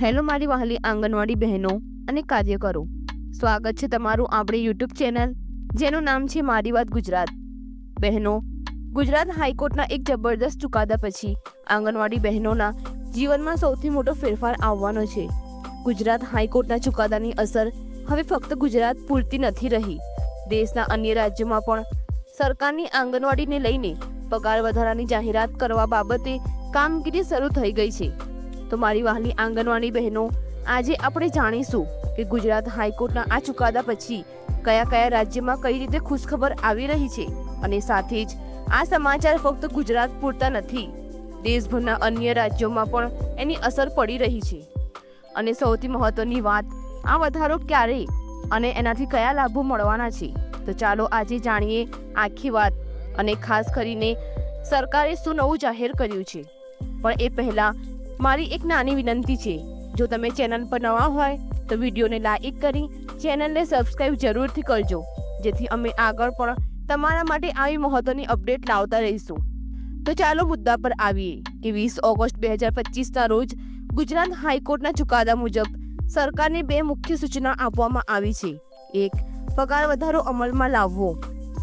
Hello મારી વહાલી આંગણવાડી બહેનો અને કાર્યકરો. સ્વાગત છે તમારું આપણી યુટ્યુબ ચેનલ, જેનું નામ છે મારી વાત ગુજરાત. બહેનો, ગુજરાત હાઈકોર્ટના એક જબરદસ્ત ચુકાદા પછી આંગણવાડી બહેનોના જીવનમાં સૌથી મોટો ફેરફાર આવવાનો છે. ગુજરાત હાઈકોર્ટના ચુકાદાની અસર હવે ફક્ત ગુજરાત પૂરતી નથી રહી. દેશના અન્ય રાજ્યોમાં પણ સરકારની આંગણવાડીને લઈને પગાર વધારાની જાહેરાત કરવા બાબતે કામગીરી શરૂ થઈ ગઈ છે. તો મારી વહાલી આંગણવાડી બહેનો, આજે આપણે જાણીશું કે ગુજરાત હાઈકોર્ટના આ ચુકાદા પછી કયા કયા રાજ્યમાં કઈ રીતે ખુશખબર આવી રહી છે અને સાથે જ આ સમાચાર ફક્ત ગુજરાત પૂરતા નથી, દેશભરના અન્ય રાજ્યોમાં પણ એની અસર પડી રહી છે. અને સૌથી મહત્વની વાત, આ વધારો ક્યારે અને એનાથી કયા લાભો મળવાના છે? તો ચાલો આજે જાણીએ આખી વાત અને ખાસ કરીને સરકારે શું નવું જાહેર કર્યું છે. પણ એ પહેલા મારી એક નાની વિનંતી છે. જો તમે ચેનલ પર નવા હોય, તો વિડીયોને લાઇક કરી ચેનલને સબસ્ક્રાઇબ જરૂરથી કરજો. જેથી અમે આગળ પણ તમારા માટે આવી મહત્વની અપડેટ લાવતા રહીશું. તો ચાલો મુદ્દા પર આવીએ કે વીસ ઓગસ્ટ બે હજાર પચીસના રોજ ગુજરાત હાઈકોર્ટના ચુકાદા મુજબ સરકારને બે મુખ્ય સૂચના આપવામાં આવી છે. એક, પગાર વધારો અમલમાં લાવવો,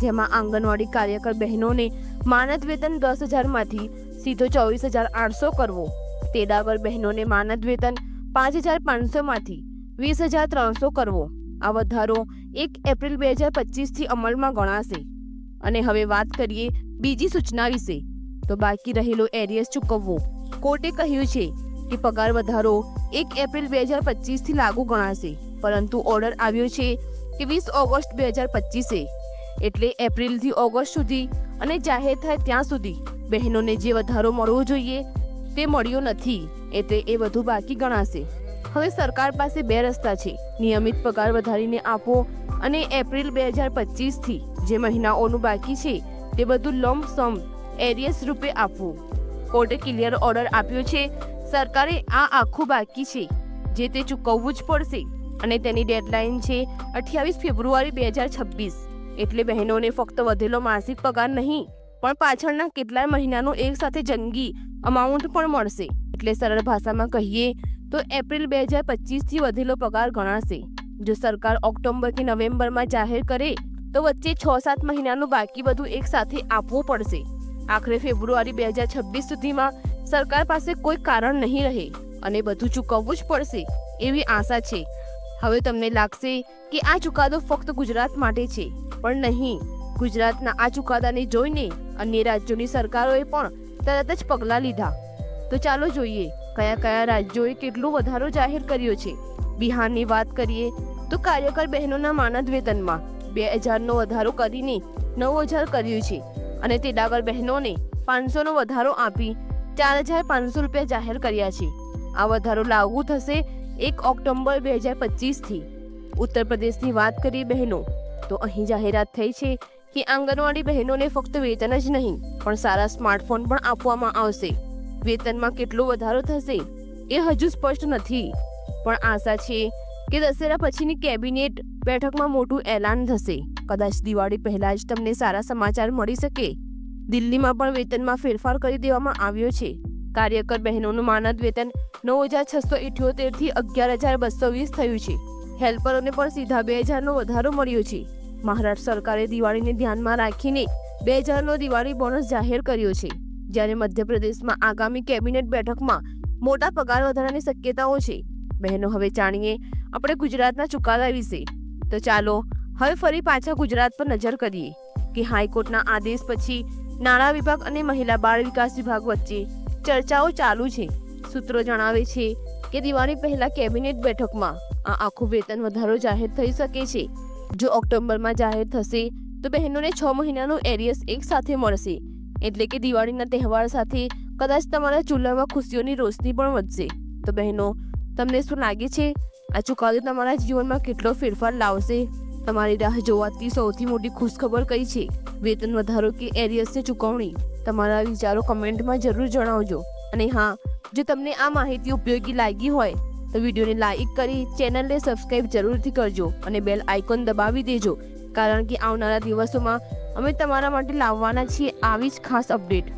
જેમાં આંગણવાડી કાર્યકર બહેનોને માનદ વેતન દસ હજારમાંથી સીધો ચોવીસ હજાર આઠસો કરવો. તેડાગર બહેનોને માનદ વેતન પાંચ હજાર પાંચસોમાંથી વીસ હજાર ત્રણસો કરવો. આ વધારો એક એપ્રિલ બે હજાર પચીસથી અમલમાં ગણાશે. અને હવે વાત કરીએ બીજી સૂચના વિશે. તો બાકી રહેલો એરિયસ ચૂકવવો. કોર્ટે કહ્યું છે કે પગાર વધારો એક એપ્રિલ બે હજાર પચીસથી લાગુ ગણાશે. પરંતુ ઓર્ડર આવ્યો છે કે વીસ ઓગસ્ટ બે હજાર પચીસે. એટલે એપ્રિલથી ઓગસ્ટ સુધી અને જાહેર થાય ત્યાં સુધી બહેનોને જે વધારો મળવો જોઈએ તે મળ્યો નથી, એટલે એ બધું બાકી ગણાશે. હવે સરકાર પાસે બે રસ્તા છે. નિયમિત પગાર વધારીને આપો અને એપ્રિલ બે હજાર પચીસથી જે મહિનાઓનું બાકી છે, તે બધું લંબ સમ એરિયસ રૂપે આપવું કોર્ટે ક્લિયર ઓર્ડર આપ્યો છે, સરકારે આ આખું બાકી છે, જે તે ચૂકવવું જ પડશે. અને તેની ડેડલાઇન છે અઠ્યાવીસ ફેબ્રુઆરી બે હજાર છવ્વીસ. એટલે બહેનોને ફક્ત વધેલો માસિક પગાર નહીં પણ પાછળના કેટલાય મહિનાનો એક સાથે જંગી અમાઉન્ટ પણ મળશે. એટલે સરળ ભાષામાં કહીએ તો એપ્રિલ બે હજાર પચીસથી વધેલો પગાર ગણાશે. જો સરકાર ઓક્ટોબર કે નવેમ્બરમાં જાહેર કરે તો વચ્ચે છ સાત મહિનાનું બાકી બધું એક સાથે આપવું પડશે. આખરે ફેબ્રુઆરી બે હજાર છવ્વીસ સુધીમાં સરકાર પાસે કોઈ કારણ નહીં રહે અને બધું ચૂકવવું જ પડશે એવી આશા છે. હવે તમને લાગશે કે આ ચુકાદો ફક્ત ગુજરાત માટે છે, પણ નહીં. ગુજરાતના આ ચુકાદાને જોઈને અન્ય રાજ્યોની સરકારોએ પણ તરત જ પગલાં લીધા. તો ચાલો જોઈએ, કયા કયા રાજ્યોએ કેટલો વધારો જાહેર કર્યો છે? બિહારની વાત કરીએ, તો કાર્યકર બહેનોના માનદ વેતનમાં બે હજારનો વધારો કરીને નવ હજાર કર્યું છે અને તેડાગર બહેનોને પાંચસોનો વધારો આપી ચાર હજાર પાંચસો રૂપિયા જાહેર કર્યા છે. આ વધારો લાગુ થશે એક ઓક્ટોબર બે હજાર પચીસથી. ઉત્તર પ્રદેશની વાત કરીએ બહેનો, તો અહીં જાહેરાત થઈ છે કે આંગણવાડી બહેનોને ફક્ત વેતન જ નહીં, પણ સારા સ્માર્ટફોન પણ આપવામાં આવશે. વેતનમાં કેટલો વધારો થશે એ હજુ સ્પષ્ટ નથી. પણ આશા છે કે દશેરા પછીની કેબિનેટ બેઠકમાં મોટું એલાન થશે. કદાચ દિવાળી પહેલા જ તમને સારા સમાચાર મળી શકે. દિલ્હીમાં પણ વેતનમાં ફેરફાર કરી દેવામાં આવ્યો છે. કાર્યકર બહેનોનું માનદ વેતન નવ હજાર છસો ઇઠ્યોતેરથી અગિયાર હજાર બસો વીસ થયું છે. હેલ્પરોને પણ સીધા બે હજારનો વધારો મળ્યો છે. મહારાષ્ટ્ર સરકારે દિવાળીને ધ્યાનમાં રાખીને બે હજારનો દિવાળી બોનસ જાહેર કર્યો છે. જ્યારે મધ્યપ્રદેશમાં આગામી કેબિનેટ બેઠકમાં મોટા પગાર વધારાની શક્યતાઓ છે. બહેનો હવે જાણીએ આપણે ગુજરાતના ચુકાદા વિશે. તો ચાલો હવે ફરી પાછા ગુજરાત પર નજર કરીએ કે હાઈકોર્ટના આદેશ પછી નાણાં વિભાગ અને મહિલા બાળ વિકાસ વિભાગ વચ્ચે ચર્ચાઓ ચાલુ છે. સૂત્રો જણાવે છે કે દિવાળી પહેલા કેબિનેટ બેઠકમાં આ આખું વેતન વધારો જાહેર થઈ શકે છે. જો ઓક્ટોબરમાં જાહેર થશે, તો બહેનોને છ મહિનાનું એરિયસ એક સાથે મળશે. એટલે કે દિવાળીના તહેવાર સાથે કદાચ તમારા ચૂલામાં ખુશીઓની રોશની પણ વધશે. તો બહેનો, તમને શું લાગે છે? આ ચુકાદો તમારા જીવનમાં કેટલો ફેરફાર લાવશે? તમારી રાહ જોવાતી સૌથી મોટી ખુશખબર કઈ છે? વેતન વધારો કે એરિયસની ચૂકવણી? તમારા વિચારો કમેન્ટમાં જરૂર જણાવજો. અને હા, જો તમને આ માહિતી ઉપયોગી લાગી હોય તો વિડીયોને લાઇક કરી ચેનલને સબસ્ક્રાઇબ જરૂરથી કરજો અને બેલ આઇકોન દબાવી દેજો, કારણ કે આવનારા દિવસોમાં અમે તમારા માટે લાવવાના છીએ આવી જ ખાસ અપડેટ.